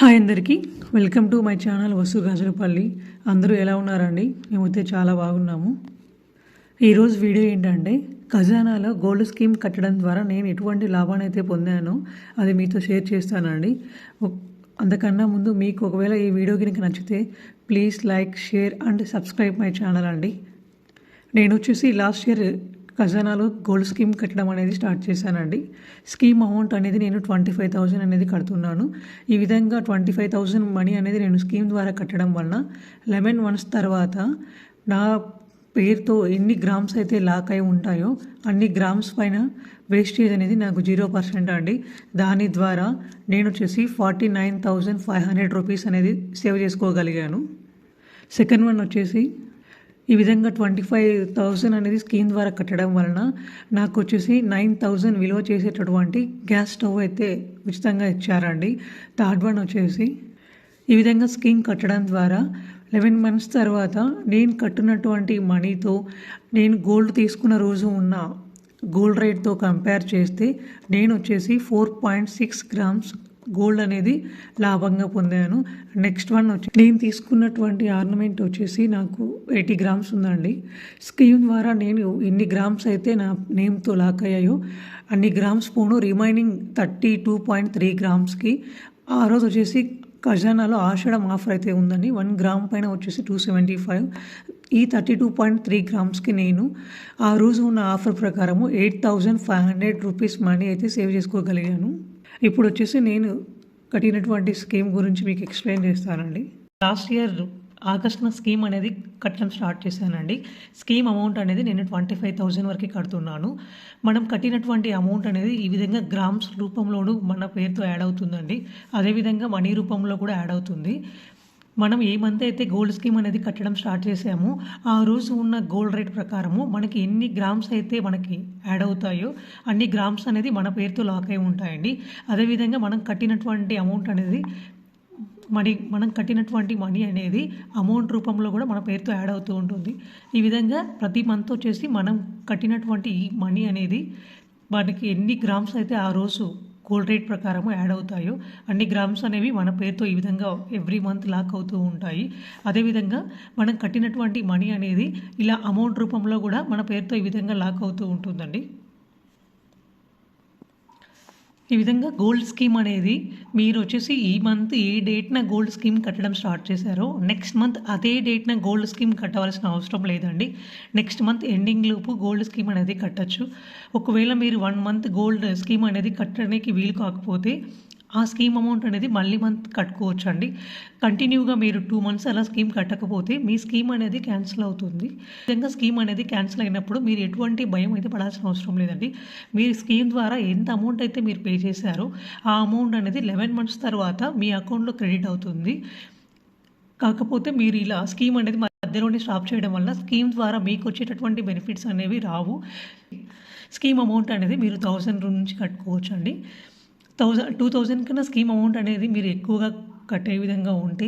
Hi అందరికీ. Welcome to my channel Vasu Gajulapalli అందరూ ఎలా ఉన్నారండి? మేమైతే చాలా బాగున్నాము. ఈరోజు వీడియో ఏంటంటే ఖజానాలో గోల్డ్ స్కీమ్ కట్టడం ద్వారా నేను ఎటువంటి లాభాన్ని అయితే పొందానో అది మీతో షేర్ చేస్తానండి. అంతకన్నా ముందు మీకు ఒకవేళ ఈ వీడియో కనుక నచ్చితే please like share and subscribe my channel అండి. నేను వచ్చేసి లాస్ట్ ఇయర్ ఖజానాలో గోల్డ్ స్కీమ్ కట్టడం అనేది స్టార్ట్ చేశానండి. స్కీమ్ అమౌంట్ అనేది నేను ట్వంటీ ఫైవ్ థౌజండ్ అనేది కడుతున్నాను. ఈ విధంగా ట్వంటీ ఫైవ్ థౌజండ్ మనీ అనేది నేను స్కీమ్ ద్వారా కట్టడం వలన లెవెన్ వన్స్ తర్వాత నా పేరుతో ఎన్ని గ్రామ్స్ అయితే లాక్ అయి ఉంటాయో అన్ని గ్రామ్స్ పైన వేస్టేజ్ అనేది నాకు జీరో పర్సెంట్ అండి. దాని ద్వారా నేను వచ్చేసి forty nine thousand five hundred rupees అనేది సేవ్ చేసుకోగలిగాను. సెకండ్ వన్ వచ్చేసి ఈ విధంగా ట్వంటీ ఫైవ్ థౌజండ్ అనేది స్కీమ్ ద్వారా కట్టడం వలన నాకు వచ్చేసి నైన్ థౌజండ్ విలువ చేసేటటువంటి గ్యాస్ స్టవ్ అయితే ఉచితంగా ఇచ్చారండి. థర్డ్ వన్ వచ్చేసి ఈ విధంగా స్కీమ్ కట్టడం ద్వారా లెవెన్ మంత్స్ తర్వాత నేను కట్టినటువంటి మనీతో నేను గోల్డ్ తీసుకున్న రోజు ఉన్న గోల్డ్ రేట్తో కంపేర్ చేస్తే నేను వచ్చేసి four point six grams gold అనేది లాభంగా పొందాను. నెక్స్ట్ వన్ వచ్చి నేను తీసుకున్నటువంటి ఆర్నమెంట్ వచ్చేసి నాకు ఎయిటీ గ్రామ్స్ ఉందండి. స్కీమ్ ద్వారా నేను ఎన్ని గ్రామ్స్ అయితే నా నేమ్తో లాక్ అయ్యాయో అన్ని గ్రామ్స్ పోను. Remaining thirty two point three గ్రామ్స్కి. ఆ రోజు వచ్చేసి ఖజానాలో ఆషాఢం ఆఫర్ అయితే ఉందండి. వన్ గ్రామ్ పైన వచ్చేసి టూ సెవెంటీ ఫైవ్. ఈ థర్టీ టూ పాయింట్ త్రీ గ్రామ్స్కి నేను ఆ రోజు ఉన్న ఆఫర్ ప్రకారము eight thousand five hundred rupees money అయితే సేవ్ చేసుకోగలిగాను. ఇప్పుడు వచ్చేసి నేను కట్టినటువంటి స్కీమ్ గురించి మీకు ఎక్స్ప్లెయిన్ చేస్తానండి. లాస్ట్ ఇయర్ ఆగస్ట్న స్కీమ్ అనేది కట్టడం స్టార్ట్ చేశానండి. స్కీమ్ అమౌంట్ అనేది నేను ట్వంటీ ఫైవ్ థౌజండ్ వరకు కడుతున్నాను. మనం కట్టినటువంటి అమౌంట్ అనేది ఈ విధంగా గ్రామ్స్ రూపంలోనూ మన పేరుతో యాడ్ అవుతుందండి. అదేవిధంగా మనీ రూపంలో కూడా యాడ్ అవుతుంది. మనం ఏ మంత్ అయితే గోల్డ్ స్కీమ్ అనేది కట్టడం స్టార్ట్ చేసామో ఆ రోజు ఉన్న గోల్డ్ రేట్ ప్రకారము మనకి ఎన్ని గ్రామ్స్ అయితే మనకి యాడ్ అవుతాయో అన్ని గ్రామ్స్ అనేది మన పేరుతో లాక్ అయి ఉంటాయండి. అదేవిధంగా మనం కట్టినటువంటి అమౌంట్ అనేది మనీ మనం కట్టినటువంటి మనీ అనేది అమౌంట్ రూపంలో కూడా మన పేరుతో యాడ్ అవుతూ ఉంటుంది. ఈ విధంగా ప్రతి మంత్ వచ్చేసి మనం కట్టినటువంటి ఈ మనీ అనేది మనకి ఎన్ని గ్రామ్స్ అయితే ఆ రోజు గోల్డ్ రేట్ ప్రకారం యాడ్ అవుతాయో అన్ని గ్రామ్స్ అనేవి మన పేరుతో ఈ విధంగా ఎవ్రీ మంత్ లాక్ అవుతూ ఉంటాయి. అదేవిధంగా మనం కట్టినటువంటి మనీ అనేది ఇలా అమౌంట్ రూపంలో కూడా మన పేరుతో ఈ విధంగా లాక్ అవుతూ ఉంటుందండి. ఈ విధంగా గోల్డ్ స్కీమ్ అనేది మీరు వచ్చేసి ఈ మంత్ ఏ డేట్న గోల్డ్ స్కీమ్ కట్టడం స్టార్ట్ చేశారో నెక్స్ట్ మంత్ అదే డేట్న గోల్డ్ స్కీమ్ కట్టవలసిన అవసరం లేదండి. నెక్స్ట్ మంత్ ఎండింగ్ లోపు గోల్డ్ స్కీమ్ అనేది కట్టచ్చు. ఒకవేళ మీరు వన్ మంత్ గోల్డ్ స్కీమ్ అనేది కట్టడానికి వీలు కాకపోతే ఆ స్కీమ్ అమౌంట్ అనేది మళ్ళీ మంత్ కట్టుకోవచ్చు అండి కంటిన్యూగా మీరు టూ మంత్స్ అలా స్కీమ్ కట్టకపోతే మీ స్కీమ్ అనేది క్యాన్సిల్ అవుతుంది. నిజంగా స్కీమ్ అనేది క్యాన్సిల్ అయినప్పుడు మీరు ఎటువంటి భయం అయితే పడాల్సిన అవసరం లేదండి. మీరు స్కీమ్ ద్వారా ఎంత అమౌంట్ అయితే మీరు పే చేశారో ఆ అమౌంట్ అనేది లెవెన్ మంత్స్ తర్వాత మీ అకౌంట్లో క్రెడిట్ అవుతుంది. కాకపోతే మీరు ఇలా స్కీమ్ అనేది మధ్యలోనే స్టాప్ చేయడం వల్ల స్కీమ్ ద్వారా మీకు వచ్చేటటువంటి బెనిఫిట్స్ అనేవి రావు. స్కీమ్ అమౌంట్ అనేది మీరు థౌజండ్ నుంచి కట్టుకోవచ్చు అండి థౌజండ్ టూ థౌజండ్ కన్నా స్కీమ్ అమౌంట్ అనేది మీరు ఎక్కువగా కట్టే విధంగా ఉంటే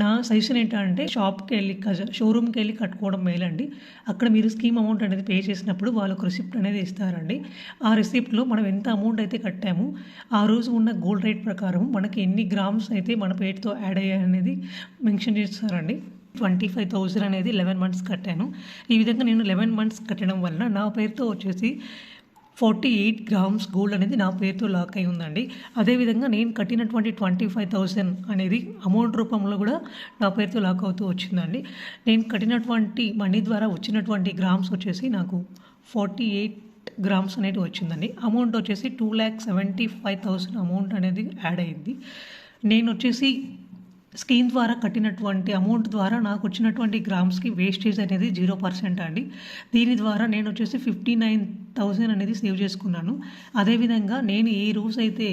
నా సజెషన్ ఏంటంటే షాప్కి వెళ్ళి షోరూమ్కి వెళ్ళి కట్టుకోవడం మేలండి. అక్కడ మీరు స్కీమ్ అమౌంట్ అనేది పే చేసినప్పుడు వాళ్ళకు రిసిప్ట్ అనేది ఇస్తారండి. ఆ రిసిప్ట్లో మనం ఎంత అమౌంట్ అయితే కట్టామో ఆ రోజు ఉన్న గోల్డ్ రేట్ ప్రకారం మనకి ఎన్ని గ్రామ్స్ అయితే మన పేరుతో యాడ్ అయ్యాయి అనేది మెన్షన్ చేస్తారండి. ట్వంటీ ఫైవ్ థౌజండ్ అనేది లెవెన్ మంత్స్ కట్టాను. ఈ విధంగా నేను లెవెన్ మంత్స్ కట్టడం వలన నా పేరుతో వచ్చేసి ఫార్టీ ఎయిట్ గ్రామ్స్ గోల్డ్ అనేది నా పేరుతో లాక్ అయి ఉందండి. అదేవిధంగా నేను కట్టినటువంటి ట్వంటీ ఫైవ్ థౌసండ్ అనేది అమౌంట్ రూపంలో కూడా నా పేరుతో లాక్ అవుతూ వచ్చిందండి. నేను కట్టినటువంటి మనీ ద్వారా వచ్చినటువంటి గ్రామ్స్ వచ్చేసి నాకు ఫార్టీ ఎయిట్ గ్రామ్స్ అనేది వచ్చిందండి. అమౌంట్ వచ్చేసి two lakh seventy five thousand amount అనేది యాడ్ అయింది. నేను వచ్చేసి స్కీమ్ ద్వారా కట్టినటువంటి అమౌంట్ ద్వారా నాకు వచ్చినటువంటి గ్రామ్స్కి వేస్టేజ్ అనేది జీరో పర్సెంట్ అండి. దీని ద్వారా నేను వచ్చేసి ఫిఫ్టీ నైన్ థౌజండ్ అనేది సేవ్ చేసుకున్నాను. అదేవిధంగా నేను ఏ రోజు అయితే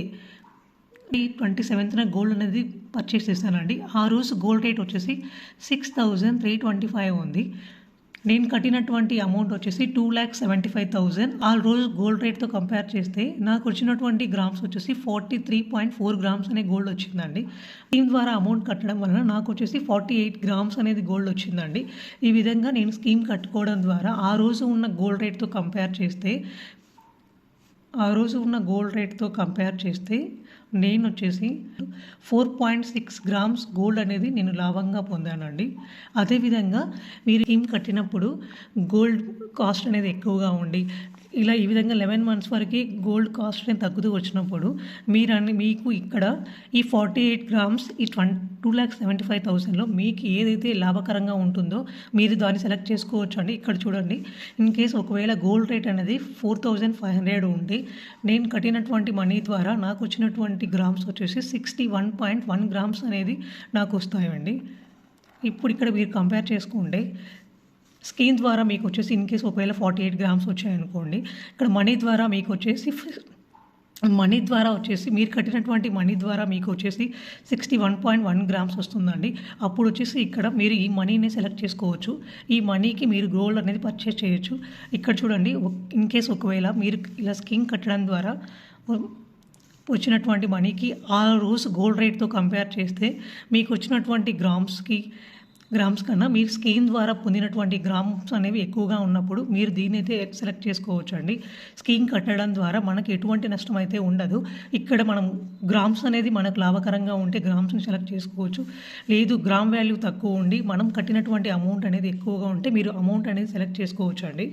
ట్వంటీ సెవెంత్న గోల్డ్ అనేది పర్చేస్ చేశానండి ఆ రోజు గోల్డ్ రేట్ వచ్చేసి six thousand three twenty five ఉంది. నేను కట్టినటువంటి అమౌంట్ వచ్చేసి two lakh seventy five thousand ఆ రోజు గోల్డ్ రేట్తో కంపేర్ చేస్తే నాకు వచ్చినటువంటి గ్రామ్స్ వచ్చేసి forty three point four grams అనే గోల్డ్ వచ్చిందండి. స్కీమ్ ద్వారా అమౌంట్ కట్టడం వలన నాకు వచ్చేసి ఫార్టీ ఎయిట్ గ్రామ్స్ అనేది గోల్డ్ వచ్చిందండి. ఈ విధంగా నేను స్కీమ్ కట్టుకోవడం ద్వారా ఆ రోజు ఉన్న గోల్డ్ రేట్తో కంపేర్ చేస్తే ఆ రోజు ఉన్న గోల్డ్ రేట్తో కంపేర్ చేస్తే నేను వచ్చేసి four point six grams gold అనేది నేను లాభంగా పొందానండి. అదేవిధంగా మీరు స్కీమ్ కట్టినప్పుడు గోల్డ్ కాస్ట్ అనేది ఎక్కువగా ఉండి ఇలా ఈ విధంగా లెవెన్ మంత్స్ వరకు గోల్డ్ కాస్ట్ అనేది తగ్గుతూ వచ్చినప్పుడు మీరు అన్ని మీకు ఇక్కడ ఈ ఫార్టీ ఎయిట్ గ్రామ్స్ ఈ ట్వం టూ ల్యాక్ సెవెంటీ ఫైవ్ థౌసండ్లో మీకు ఏదైతే లాభకరంగా ఉంటుందో మీరు దాన్ని సెలెక్ట్ చేసుకోవచ్చు అండి. ఇక్కడ చూడండి. ఇన్ కేస్ ఒకవేళ గోల్డ్ రేట్ అనేది ఫోర్ థౌజండ్ ఫైవ్ హండ్రెడ్ ఉంది నేను కట్టినటువంటి మనీ ద్వారా నాకు వచ్చినటువంటి గ్రామ్స్ వచ్చేసి sixty one point one grams అనేది నాకు వస్తాయండి. ఇప్పుడు ఇక్కడ మీరు కంపేర్ చేసుకుంటే స్కీమ్ ద్వారా మీకు వచ్చేసి ఇన్ కేస్ ఒకవేళ ఫార్టీ ఎయిట్ గ్రామ్స్ వచ్చాయనుకోండి ఇక్కడ మనీ ద్వారా మీకు వచ్చేసి మనీ ద్వారా వచ్చేసి మీరు కట్టినటువంటి మనీ ద్వారా మీకు వచ్చేసి sixty one point one grams వస్తుందండి. అప్పుడు వచ్చేసి ఇక్కడ మీరు ఈ మనీని సెలెక్ట్ చేసుకోవచ్చు. ఈ మనీకి మీరు గోల్డ్ అనేది పర్చేస్ చేయొచ్చు. ఇక్కడ చూడండి ఇన్ కేస్ ఒకవేళ మీరు ఇలా స్కీమ్ కట్టడం ద్వారా వచ్చినటువంటి మనీకి ఆ రోజు గోల్డ్ రేట్తో కంపేర్ చేస్తే మీకు వచ్చినటువంటి గ్రామ్స్కి గ్రామ్స్ కన్నా మీరు స్కీమ్ ద్వారా పొందినటువంటి గ్రామ్స్ అనేవి ఎక్కువగా ఉన్నప్పుడు మీరు దీన్ని అయితే సెలెక్ట్ చేసుకోవచ్చు అండి స్కీమ్ కట్టడం ద్వారా మనకి ఎటువంటి నష్టం అయితే ఉండదు. ఇక్కడ మనం గ్రామ్స్ అనేది మనకు లాభకరంగా ఉంటే గ్రామ్స్ని సెలెక్ట్ చేసుకోవచ్చు. లేదు గ్రామ్ వాల్యూ తక్కువ ఉండి మనం కట్టినటువంటి అమౌంట్ అనేది ఎక్కువగా ఉంటే మీరు అమౌంట్ అనేది సెలెక్ట్ చేసుకోవచ్చు అండి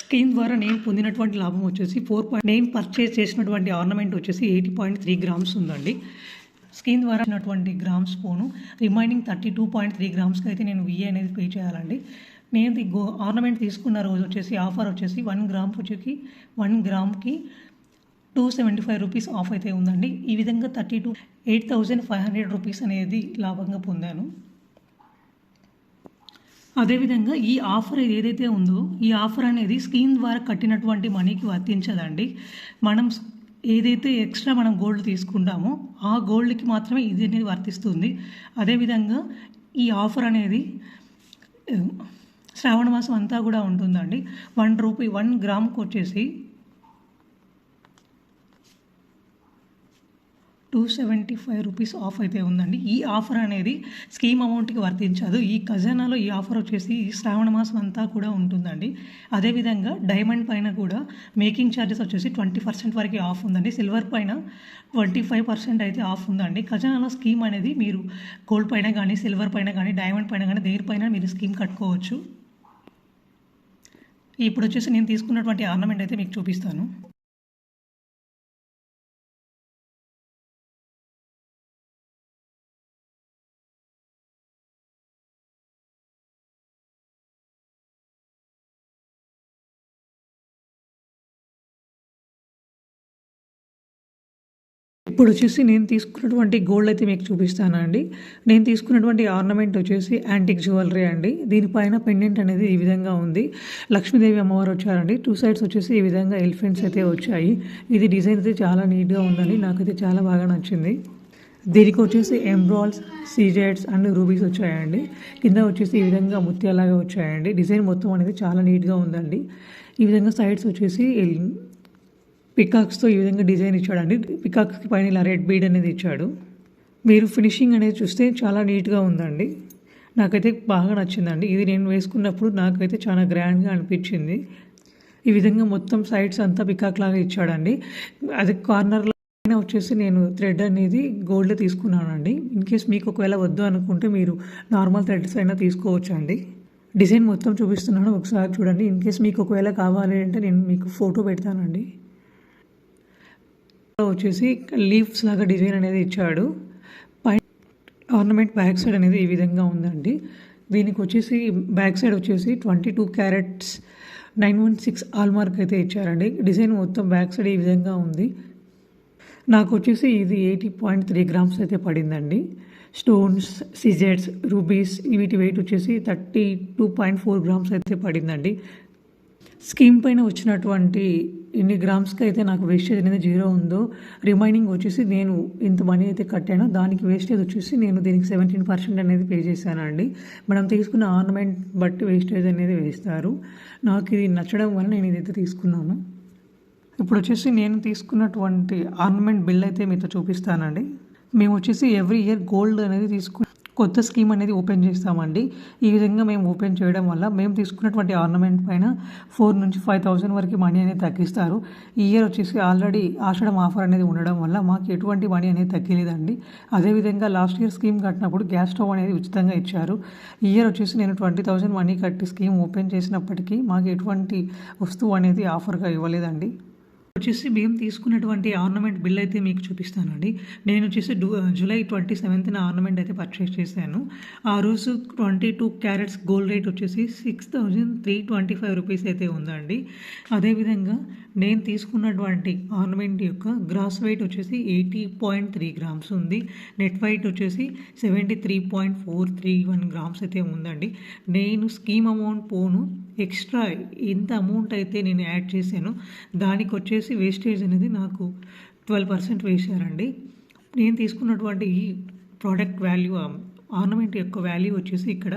స్కీమ్ ద్వారా నేను పొందినటువంటి లాభం వచ్చేసి ఫోర్ పాయింట్ నేను పర్చేస్ చేసినటువంటి ఆర్నమెంట్ వచ్చేసి ఎయిటీ పాయింట్ త్రీ గ్రామ్స్ ఉందండి. స్కీమ్ ద్వారా వచ్చినటువంటి గ్రామ్స్ పోను remaining thirty two point three గ్రామ్స్కి అయితే నేను విఏ అనేది పే చేయాలండి. నేను గో ఆర్నమెంట్ తీసుకున్న రోజు వచ్చేసి ఆఫర్ వచ్చేసి వన్ గ్రామ్ వచ్చేకి one గ్రామ్కి two seventy five rupees off అయితే ఉందండి. ఈ విధంగా thirty two eight thousand five hundred rupees అనేది లాభంగా పొందాను. అదేవిధంగా ఈ ఆఫర్ ఏదైతే ఉందో ఈ ఆఫర్ అనేది స్కీమ్ ద్వారా కట్టినటువంటి మనీకి వర్తించదండి. మనం ఏదైతే ఎక్స్ట్రా మనం గోల్డ్ తీసుకుంటామో ఆ గోల్డ్కి మాత్రమే ఇది అనేది వర్తిస్తుంది. అదేవిధంగా ఈ ఆఫర్ అనేది శ్రావణ మాసం అంతా కూడా ఉంటుందండి. వన్ రూపీ వన్ గ్రామ్కి వచ్చేసి two seventy five rupees off అయితే ఉందండి. ఈ ఆఫర్ అనేది స్కీమ్ అమౌంట్కి వర్తించదు. ఈ ఖజానాలో ఈ ఆఫర్ వచ్చేసి ఈ శ్రావణ మాసం అంతా కూడా ఉంటుందండి. అదేవిధంగా డైమండ్ పైన కూడా మేకింగ్ ఛార్జెస్ వచ్చేసి ట్వంటీ పర్సెంట్ వరకు ఆఫ్ ఉందండి. సిల్వర్ పైన ట్వంటీ ఫైవ్ పర్సెంట్ అయితే ఆఫ్ ఉందండి. ఖజానాలో స్కీమ్ అనేది మీరు గోల్డ్ పైన కానీ సిల్వర్ పైన కానీ డైమండ్ పైన కానీ దేనిపైన మీరు స్కీమ్ కట్టుకోవచ్చు. ఇప్పుడు వచ్చేసి నేను తీసుకున్నటువంటి ఆర్నమెంట్ అయితే మీకు చూపిస్తాను. ఇప్పుడు వచ్చేసి నేను తీసుకున్నటువంటి గోల్డ్ అయితే మీకు చూపిస్తానండి నేను తీసుకున్నటువంటి ఆర్నమెంట్ వచ్చేసి యాంటిక్ జ్యువెలరీ అండి. దీనిపైన పెండెంట్ అనేది ఈ విధంగా ఉంది. లక్ష్మీదేవి అమ్మవారు వచ్చారండి. టూ సైడ్స్ వచ్చేసి ఈ విధంగా ఎలిఫెంట్స్ అయితే వచ్చాయి. ఇది డిజైన్ అయితే చాలా నీట్గా ఉందండి. నాకైతే చాలా బాగా నచ్చింది. దీనికి వచ్చేసి ఎంబ్రాల్స్ సీజెట్స్ అండ్ రూబీస్ వచ్చాయండి. కింద వచ్చేసి ఈ విధంగా ముత్యాలాగా వచ్చాయండి. డిజైన్ మొత్తం అనేది చాలా నీట్గా ఉందండి. ఈ విధంగా సైడ్స్ వచ్చేసి పికాక్స్తో ఈ విధంగా డిజైన్ ఇచ్చాడండి. పికాక్స్కి పైన ఇలా రెడ్ బీడ్ అనేది ఇచ్చాడు. మీరు ఫినిషింగ్ అనేది చూస్తే చాలా నీట్గా ఉందండి. నాకైతే బాగా నచ్చిందండి. ఇది నేను వేసుకున్నప్పుడు నాకైతే చాలా గ్రాండ్గా అనిపించింది. ఈ విధంగా మొత్తం సైడ్స్ అంతా పికాక్ లాగా ఇచ్చాడండి. అది కార్నర్లో వచ్చేసి నేను థ్రెడ్ అనేది గోల్డ్ తీసుకున్నానండి. ఇన్ కేస్ మీకు ఒకవేళ వద్దు అనుకుంటే మీరు నార్మల్ థ్రెడ్స్ అయినా తీసుకోవచ్చు అండి డిజైన్ మొత్తం చూపిస్తున్నాను. ఒకసారి చూడండి. ఇన్ కేస్ మీకు ఒకవేళ కావాలి అంటే నేను మీకు ఫోటో పెడతానండి. వచ్చేసి లీవ్స్ లాగా డిజైన్ అనేది ఇచ్చాడు. పై ఆర్నమెంట్ బ్యాక్ సైడ్ అనేది ఈ విధంగా ఉందండి. దీనికి వచ్చేసి బ్యాక్ సైడ్ వచ్చేసి twenty two carats nine one six hallmark అయితే ఇచ్చారండి. డిజైన్ మొత్తం బ్యాక్ సైడ్ ఈ విధంగా ఉంది. నాకు వచ్చేసి ఇది ఎయిటీ పాయింట్ త్రీ గ్రామ్స్ అయితే పడిందండి. స్టోన్స్ సిజెట్స్ రూబీస్ వీటి వెయిట్ వచ్చేసి thirty two point four grams అయితే పడిందండి. స్కీమ్ పైన వచ్చినటువంటి ఎన్ని గ్రామ్స్కి అయితే నాకు వేస్టేజ్ అనేది జీరో ఉందో రిమైనింగ్ వచ్చేసి నేను ఇంత మనీ అయితే కట్టానో దానికి వేస్టేజ్ వచ్చేసి నేను దీనికి సెవెంటీన్ పర్సెంట్ అనేది పే చేశానండి. మనం తీసుకున్న ఆర్నమెంట్ బట్టి వేస్టేజ్ అనేది వేస్తారు. నాకు ఇది నచ్చడం వల్ల నేను ఇదైతే తీసుకున్నాను. ఇప్పుడు వచ్చేసి నేను తీసుకున్నటువంటి ఆర్నమెంట్ బిల్ అయితే మీతో చూపిస్తానండి. మేము వచ్చేసి ఎవ్రీ ఇయర్ గోల్డ్ అనేది తీసుకు కొత్త స్కీమ్ అనేది ఓపెన్ చేస్తామండి. ఈ విధంగా మేము ఓపెన్ చేయడం వల్ల మేము తీసుకున్నటువంటి ఆర్నమెంట్ పైన ఫోర్ నుంచి ఫైవ్ థౌసండ్ వరకు మనీ అనేది తగ్గిస్తారు. ఈ ఇయర్ వచ్చేసి ఆల్రెడీ ఆషాఢం ఆఫర్ అనేది ఉండడం వల్ల మాకు ఎటువంటి మనీ అనేది తగ్గలేదండి. అదేవిధంగా లాస్ట్ ఇయర్ స్కీమ్ కట్టినప్పుడు గ్యాస్ స్టవ్ అనేది ఉచితంగా ఇచ్చారు. ఈ ఇయర్ వచ్చేసి నేను ట్వంటీ థౌసండ్ మనీ కట్టి స్కీమ్ ఓపెన్ చేసినప్పటికీ మాకు ఎటువంటి వస్తువు అనేది ఆఫర్గా ఇవ్వలేదండి. వచ్చేసి మేము తీసుకున్నటువంటి ఆర్నమెంట్ బిల్ అయితే మీకు చూపిస్తానండి. నేను వచ్చేసి జూలై ట్వంటీ సెవెంత్న ఆర్నమెంట్ అయితే పర్చేస్ చేశాను. ఆ రోజు twenty two carats gold rate వచ్చేసి six thousand three twenty five rupees అయితే ఉందండి. అదేవిధంగా నేను తీసుకున్నటువంటి ఆర్నమెంట్ యొక్క గ్రాస్ వెయిట్ వచ్చేసి ఎయిటీ పాయింట్ త్రీ గ్రామ్స్ ఉంది. నెట్ వెయిట్ వచ్చేసి seventy three point four three one grams అయితే ఉందండి. నేను స్కీమ్ అమౌంట్ పోను ఎక్స్ట్రా ఎంత అమౌంట్ అయితే నేను యాడ్ చేశాను. దానికి వచ్చేసి వేస్టేజ్ అనేది నాకు ట్వెల్వ్ పర్సెంట్ వేశారండి. నేను తీసుకున్నటువంటి ఈ ప్రోడక్ట్ వాల్యూ ఆర్నమెంట్ యొక్క వాల్యూ వచ్చేసి ఇక్కడ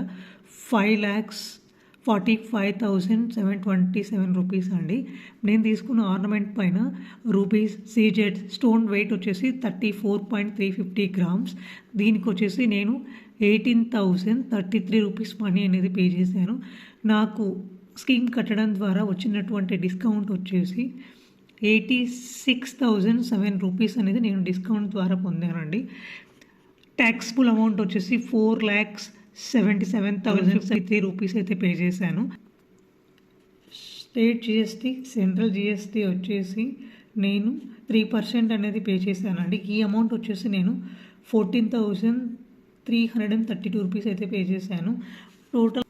five lakhs forty five thousand seven twenty seven rupees అండి. నేను తీసుకున్న ఆర్నమెంట్ పైన రూపీస్ సీజెడ్ స్టోన్ వెయిట్ వచ్చేసి thirty four point three fifty grams దీనికి వచ్చేసి నేను eighteen thousand thirty three rupees money అనేది పే చేశాను. నాకు స్కీమ్ కట్టడం ద్వారా వచ్చినటువంటి డిస్కౌంట్ వచ్చేసి eighty six thousand seven rupees అనేది నేను డిస్కౌంట్ ద్వారా పొందానండి. ట్యాక్స్ఫుల్ అమౌంట్ వచ్చేసి four lakhs seventy seven thousand అయితే త్రీ రూపీస్ అయితే పే చేశాను స్టేట్ జిఎస్టీ సెంట్రల్ జిఎస్టీ వచ్చేసి నేను త్రీ పర్సెంట్ అనేది పే చేశానండి. ఈ అమౌంట్ వచ్చేసి నేను fourteen thousand three hundred and thirty two rupees అయితే పే చేశాను. టోటల్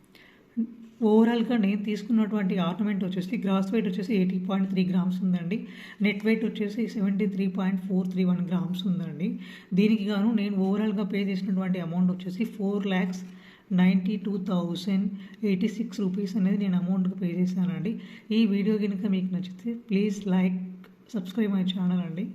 ఓవరాల్గా నేను తీసుకున్నటువంటి ఆర్నమెంట్ వచ్చేసి గ్రాస్ వెయిట్ వచ్చేసి ఎయిటీ పాయింట్ త్రీ గ్రామ్స్ ఉందండి. నెట్ వెయిట్ వచ్చేసి seventy three point four three one grams ఉందండి. దీనికి గాను నేను ఓవరాల్గా పే చేసినటువంటి అమౌంట్ వచ్చేసి four lakhs ninety two thousand eighty six rupees అనేది నేను అమౌంట్కి పే చేశానండి. ఈ వీడియో కనుక మీకు నచ్చితే please like subscribe my channel అండి.